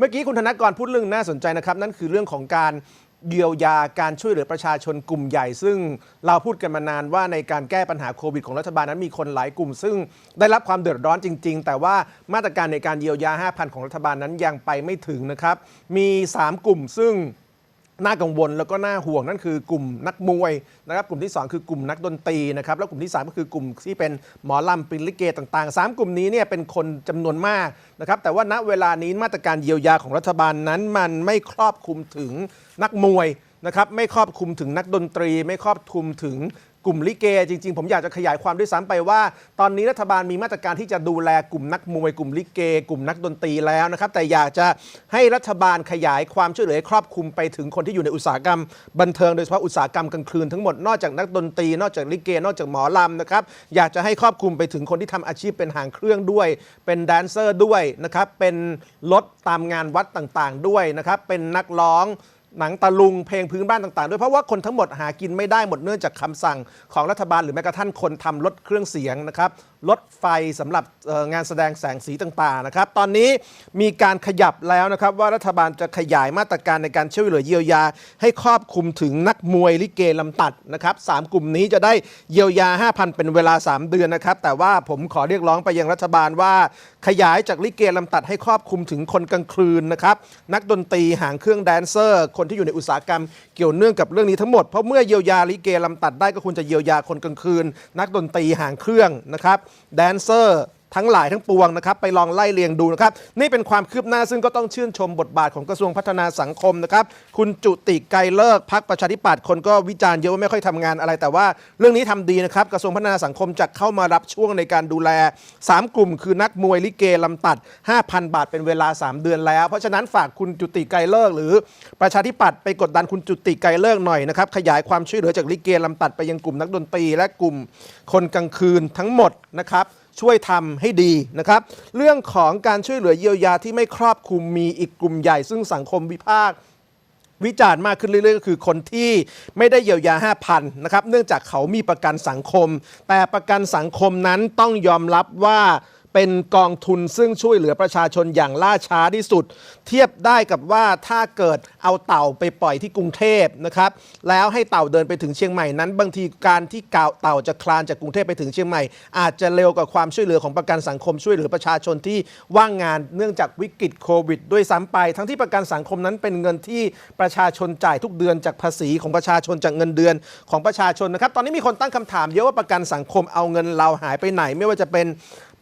เมื่อกี้คุณธนกรพูดเรื่องน่าสนใจนะครับ นั่นคือเรื่องของการเยียวยาการช่วยเหลือประชาชนกลุ่มใหญ่ ซึ่งเราพูดกันมานานว่าในการแก้ปัญหาโควิดของรัฐบาลนั้นมีคนหลายกลุ่ม ซึ่งได้รับความเดือดร้อนจริง ๆ แต่ว่ามาตรการในการเยียวยา 5,000 ของรัฐบาลนั้นยังไปไม่ถึงนะครับ มี 3 กลุ่มซึ่ง น่ากังวลแล้วก็น่าห่วงนั่นคือกลุ่มนักมวยนะครับกลุ่มที่ 2 คือกลุ่มนักดนตรีนะครับแล้วกลุ่มที่ 3 ก็คือกลุ่มที่เป็นหมอลำปินลิเกต่างๆ 3 กลุ่มนี้เนี่ยเป็นคนจำนวนมากนะครับแต่ว่าณเวลานี้มาตรการเยียวยาของรัฐบาลนั้นมันไม่ครอบคลุมถึงนักมวยนะครับไม่ครอบคลุมถึงนักดนตรี ไม่ครอบคลุมถึง กลุ่มลิเกจริง ๆ ผมอยากจะขยายความด้วยซ้ำไปว่า ตอนนี้รัฐบาลมีมาตรการที่จะดูแลกลุ่มนักมวยกลุ่มลิเก กลุ่มนักดนตรีแล้วนะครับแต่อยากจะให้รัฐบาลขยายความช่วยเหลือครอบคลุมไปถึงคนที่อยู่ในอุตสาหกรรม บันเทิงโดยเฉพาะอุตสาหกรรมกลางคืนทั้งหมดนอกจากนักดนตรีนอกจากลิเก นอกจากหมอลำนะครับอยากจะให้ครอบคลุมไปถึงคนที่ทำอาชีพเป็นหางเครื่องด้วย เป็นแดนเซอร์ด้วยนะครับเป็นรถตามงานวัดต่างๆ ด้วยนะครับเป็นนักร้อง หนังตะลุงเพลงพื้นบ้านต่างๆ ด้วยเพราะว่าคนทั้งหมดหากินไม่ได้หมดเนื่องจากคำสั่งของรัฐบาลหรือแม้กระทั่งคนทำรถเครื่องเสียงนะครับรถไฟสำหรับงานแสดงแสงสีต่างๆนะครับ ตอนนี้มีการขยับแล้วนะครับว่ารัฐบาลจะขยายมาตรการในการช่วยเหลือเยียวยา ให้ครอบคลุมถึงนักมวยลิเกลำตัดนะครับสามกลุ่มนี้จะได้เยียวยา 5,000 เป็นเวลา 3 เดือนนะครับ แต่ว่าผมขอเรียกร้องไปยังรัฐบาลว่า ขยายจากลิเกลำตัดให้ครอบคลุมถึงคนกลางคืนนะครับนักดนตรีหางเครื่องแดนเซอร์ คนที่อยู่ในอุตสาหกรรมเกี่ยวเนื่องกับเรื่องนี้ทั้งหมดเพราะเมื่อเยียวยาลิเกลำตัดได้ก็ควรจะเยียวยาคนกลางคืน นักดนตรีหางเครื่องนะครับแดนเซอร์ ทั้งหลายทั้งปวงนะครับไปลองไล่เรียงดูนะครับนี่เป็นความคืบหน้าซึ่งก็ต้องชื่นชมบทบาทของกระทรวงพัฒนาสังคมนะครับคุณจุติไกรเลิกพักประชาธิปัตย์คนก็วิจารณ์เยอะว่าไม่ค่อยทำงานอะไร แต่ว่าเรื่องนี้ทำดีนะครับกระทรวงพัฒนาสังคมจะเข้ามารับช่วงในการดูแล 3 กลุ่ม คือนักมวยลิเกลำตัด 5,000 บาทเป็นเวลา 3 เดือนแล้ว เพราะฉะนั้นฝากคุณจุติไกรเลิกหรือประชาธิปัตย์ไปกดดันคุณจุติไกรเลิกหน่อยนะครับขยายความช่วยเหลือจากลิเกลำตัดไปยังกลุ่มนักดนตรีและกลุ่มคนกลางคืนทั้งหมดนะครับ ช่วยทำให้ดีนะครับ เรื่องของการช่วยเหลือเยียวยาที่ไม่ครอบคลุมมีอีกกลุ่มใหญ่ ซึ่งสังคมวิพากษ์วิจารณ์มากขึ้นเรื่อยๆก็คือคนที่ไม่ได้เยียวยา 5,000นะครับ เนื่องจากเขามีประกันสังคม แต่ประกันสังคมนั้นต้องยอมรับว่า เป็นกองทุนซึ่งช่วยเหลือประชาชนอย่างล่าช้าที่สุด เทียบได้กับว่าถ้าเกิดเอาเต่าไปปล่อยที่กรุงเทพนะครับแล้วให้เต่าเดินไปถึงเชียงใหม่นั้น บางทีการที่เก่าเต่าจะคลานจากกรุงเทพไปถึงเชียงใหม่ อาจจะเร็วกว่าความช่วยเหลือของประกันสังคมช่วยเหลือประชาชนที่ว่างงานเนื่องจากวิกฤตโควิด ด้วยซ้ำไป ทั้งที่ประกันสังคมนั้นเป็นเงินที่ประชาชนจ่ายทุกเดือนจากภาษีของประชาชนจากเงินเดือนของประชาชนนะครับตอนนี้มีคนตั้งคำถามเยอะว่าประกันสังคมเอาเงินเราหายไปไหนไม่ว่าจะเป็น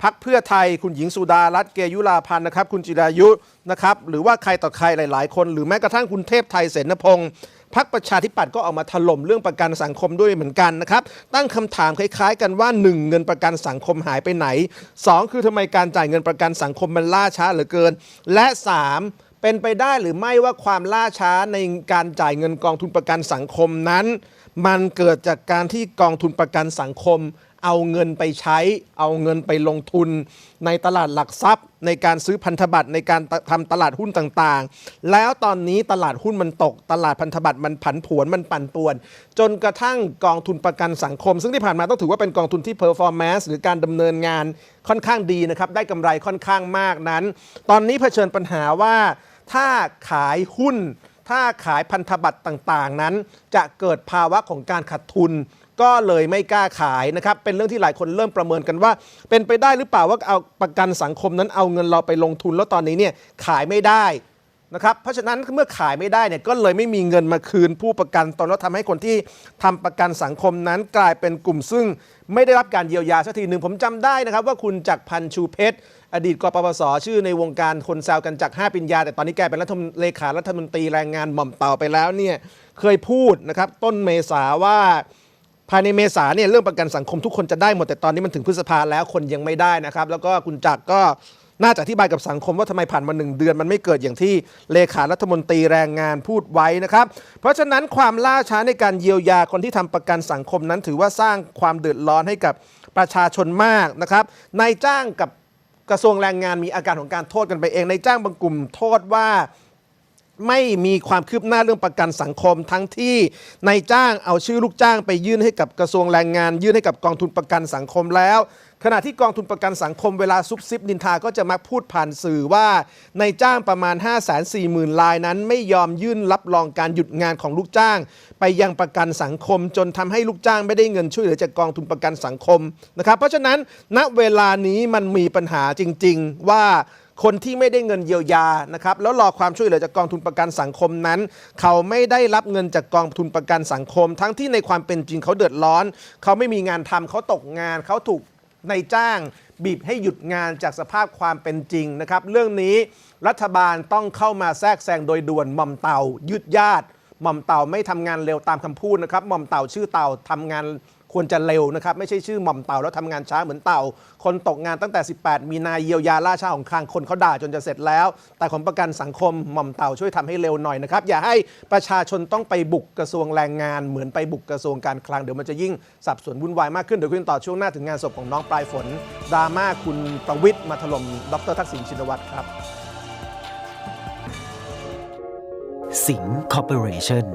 พักเพื่อไทยคุณหญิงสุดารัตน์เกยุราพันธ์นะครับ คุณจิรายุนะครับ หรือว่าใครต่อใครหลาย ๆ คน หรือแม้กระทั่งคุณเทพไทยเสนพงศ์พักประชาธิปัตย์ก็ออกมาถล่มเรื่องประกันสังคมด้วยเหมือนกันนะครับ ตั้งคำถามคล้ายๆ กันว่า 1 เงินประกันสังคมหายไปไหน 2 คือทำไมการจ่ายเงินประกันสังคมมันล่าช้าเหลือเกิน และ 3 เป็นไปได้หรือไม่ว่าความล่าช้าในการจ่ายเงินกองทุนประกันสังคมนั้น มันเกิดจากการที่กองทุนประกันสังคม เอาเงินไปใช้ เอาเงินไปลงทุน ในตลาดหลักทรัพย์ ในการซื้อพันธบัตรในการทำตลาดหุ้นต่างๆ แล้วตอนนี้ตลาดหุ้นมันตก ตลาดพันธบัตรมันผันผวนมันปั่นป่วน จนกระทั่งกองทุนประกันสังคม ซึ่งที่ผ่านมาต้องถือว่าเป็นกองทุนที่ performance หรือการดำเนินงานค่อนข้างดีนะครับได้กำไรค่อนข้างมากนั้น ตอนนี้เผชิญปัญหาว่าถ้าขายหุ้นถ้าขายพันธบัตรต่างๆ นั้น จะเกิดภาวะของการขาดทุน ก็เลยไม่กล้าขายนะครับ เป็นเรื่องที่หลายคนเริ่มประเมินกันว่า เป็นไปได้หรือเปล่าว่าเอาประกันสังคมนั้นเอาเงินเราไปลงทุนแล้วตอนนี้เนี่ยขายไม่ได้นะครับเพราะฉะนั้นเมื่อขายไม่ได้เนี่ยก็เลยไม่มีเงินมาคืนผู้ประกันตนแล้วทำให้คนที่ทำประกันสังคมนั้นกลายเป็นกลุ่มซึ่งไม่ได้รับการเยียวยาสักทีหนึ่งผมจำได้นะครับ ว่าคุณจักรพันธ์ชูเพชร อดีตกปปสชื่อในวงการคนแซวกันจาก 5 ปิญญา แต่ตอนนี้แกเป็นรัฐมนเลขารัฐมนตรีแรงงานหม่อมเต่าไปแล้วเนี่ยเคยพูดนะครับต้นเมษาว่า ภายในเมษาเนี่ยเรื่องประกันสังคมทุกคนจะได้หมดแต่ตอนนี้มันถึงพฤษภาแล้วคนยังไม่ได้นะครับ แล้วก็คุณจักรก็น่าจะอธิบายกับสังคมว่าทำไมผ่านมาหนึ่งเดือนมันไม่เกิดอย่างที่เลขารัฐมนตรีแรงงานพูดไว้นะครับ เพราะฉะนั้นความล่าช้าในการเยียวยาคนที่ทำประกันสังคมนั้นถือว่าสร้างความเดือดร้อนให้กับประชาชนมากนะครับนายจ้างกับกระทรวงแรงงานมีอาการของการโทษกันไปเองนายจ้างบางกลุ่มโทษว่า ไม่มีความคืบหน้าเรื่องประกันสังคม ทั้งที่นายจ้างเอาชื่อลูกจ้างไปยื่นให้กับกระทรวงแรงงาน ยื่นให้กับกองทุนประกันสังคมแล้ว ขณะที่กองทุนประกันสังคมเวลาซุบซิบนินทาก็จะมักพูดผ่านสื่อว่าในจ้างประมาณ 5 4 0 0 0 0รายนั้น ไม่ยอมยื่นรับรองการหยุดงานของลูกจ้าง ไปยังประกันสังคม จนทำให้ลูกจ้างไม่ได้เงินช่วยเหลือจากกองทุนประกันสังคมนะครับเพราะฉะนั้นณเวลานี้มันมีปัญหาจริง ๆ ว่า คนที่ไม่ได้เงินเยียวยานะครับแล้วรอความช่วยเหลือจากกองทุนประกันสังคมนั้น เขาไม่ได้รับเงินจากกองทุนประกันสังคม ทั้งที่ในความเป็นจริงเขาเดือดร้อน เขาไม่มีงานทำเขาตกงาน เขาถูกในจ้าง บีบให้หยุดงานจากสภาพความเป็นจริงนะครับ เรื่องนี้รัฐบาลต้องเข้ามาแทรกแซงโดยด่วนหม่อมเต่ายืดญาติหม่อมเต่าไม่ทำงานเร็วตามคำพูดนะครับหม่อมเต่าชื่อเต่าทำงาน ควรจะเร็วนะครับ ไม่ใช่ชื่อหม่อมเต่าแล้วทำงานช้าเหมือนเต่า คนตกงานตั้งแต่ 18 มีนาเยียวยาล่าช้าของคลังคนเขาด่าจนจะเสร็จแล้ว แต่ของประกันสังคมหม่อมเต่าช่วยทำให้เร็วหน่อยนะครับ อย่าให้ประชาชนต้องไปบุกกระทรวงแรงงาน เหมือนไปบุกกระทรวงการคลังเดี๋ยวมันจะยิ่งสับสนวุ่นวายมากขึ้นเดี๋ยวคุยกันต่อช่วงหน้าถึงงานศพของน้องปลายฝนดราม่าคุณประวิทย์มาถล่มดรทักษิณชินวัตรครับสิงห์คอร์ปอเรชั่น